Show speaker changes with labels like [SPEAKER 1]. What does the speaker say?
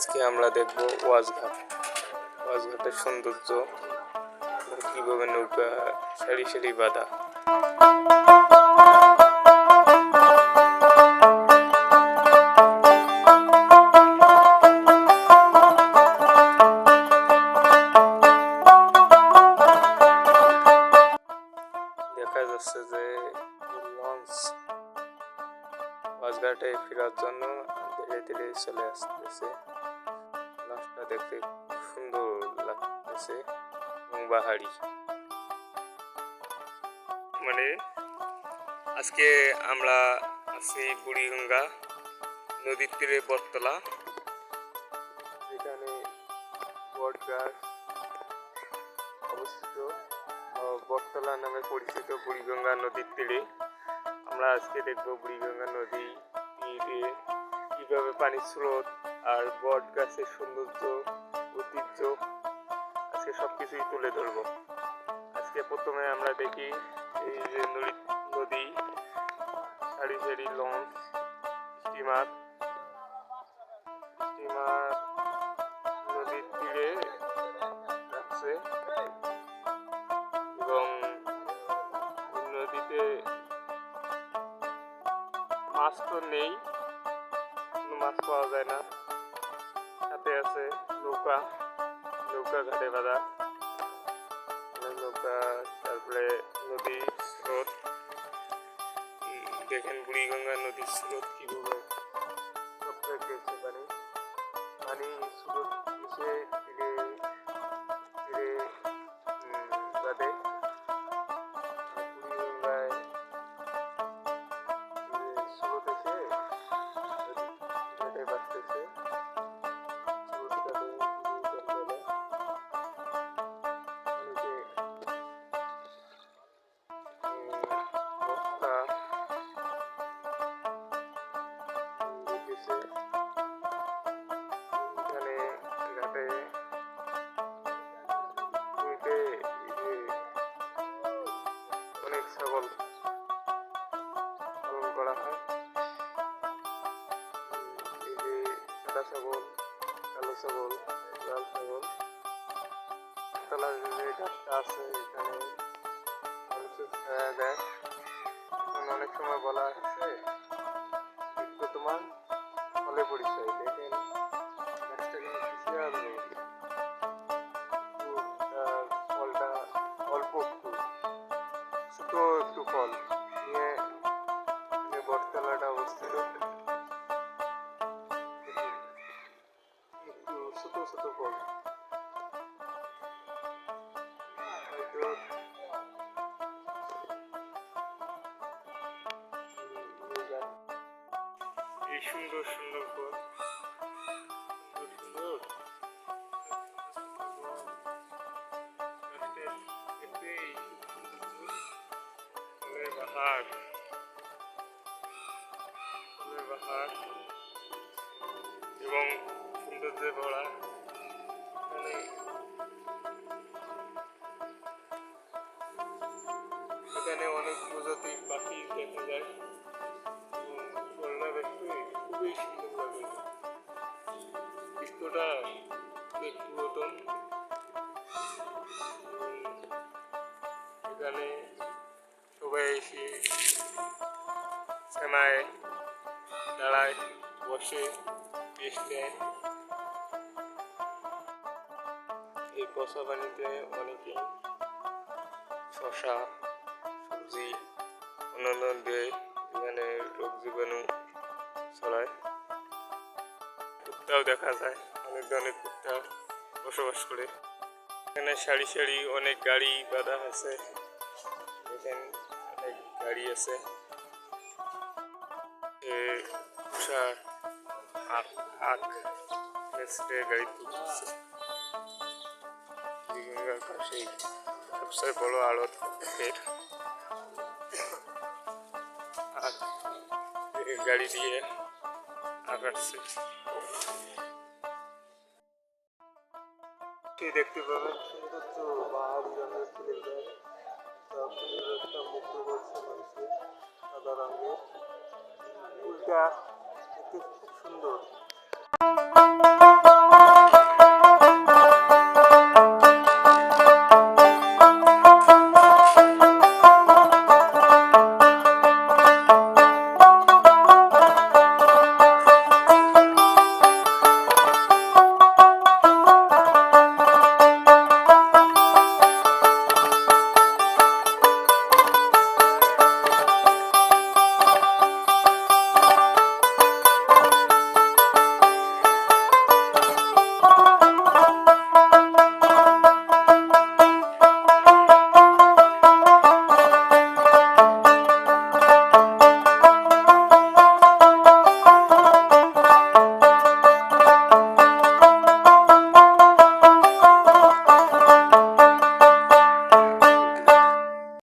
[SPEAKER 1] আজকে আমরা দেখব ওয়াজঘাট। ওয়াজঘাটের সৌন্দর্য কীভাবে নৌকা সারি সারি বাঁধা। ফেরার জন্য ধীরে ধীরে চলে আসতেছে। দেখতে সুন্দর লাগতেছে এবং বাহারি। মানে আজকে আমরা আছি বুড়িগঙ্গা নদীর তীরে বটতলা। এখানে অবস্থিত। বটতলা নামে পরিচিত বুড়িগঙ্গা নদীর তীরে। আমরা আজকে দেখব বুড়িগঙ্গা নদী তীরে কীভাবে পানির স্রোত আর বট গাছের সৌন্দর্য, ঐতিহ্য, আজকে সব কিছুই তুলে ধরবো। আজকে প্রথমে আমরা দেখি এই যে নদী, সারি সারি লঞ্চ, স্টিমার। স্টিমার নদীর তীরে যাচ্ছে এবং নদীতে মাছ তো নেই। মাছ পাওয়া যায় না। সাথে আছে নৌকা নৌকা ঘাটে বাঁধা। মানে নৌকা, তারপরে নদী, স্রোত। দেখেন বুড়িগঙ্গা নদীর স্রোত কীভাবে। সব থেকে পানি পানি স্রোত ছাগল পালন করা হয় সাদা ছাগল কালো ছাগল লাল ছাগল তলার যে ঘাটটা আছে, এখানে মানুষের ছায়া দেয়। অনেক সময় বলা বৃক্ষ তোমার ফলে পরিচয়, দেখেন ছোট ছোট ফল। এই সুন্দর সুন্দর ফল সুন্দর সৌন্দর্যে ভরা এখানে অনেক প্রজাতির পাখি দেখা যায়। খুবই পুরাতন এখানে সবাই এসে সেমায় দাঁড়ায়, বসে, রেস্ট নেয়। পশা পানিতে অনেকে শশা, সবজি, অন্যান্য দিয়ে এখানে রোগ জীবাণু ছড়ায়। কুত্তাও দেখা যায়, অনেক ধরনের কুত্তা বসবাস করে। এখানে সারি সারি অনেক গাড়ি বাঁধা আছে। এখানে অনেক গাড়ি আছে। তুষার আখ আখ গাড়ি পাশেই সবচেয়ে বড় আড়ত এর আর গাড়ি দিয়ে আগাচ্ছে দেখতে পাবেন সৌন্দর্য পাহাড়ি রঙের ফুলের তা পরিবেশটা মুগ্ধ করছে সাদা রঙের ফুলটা দেখতে খুব সুন্দর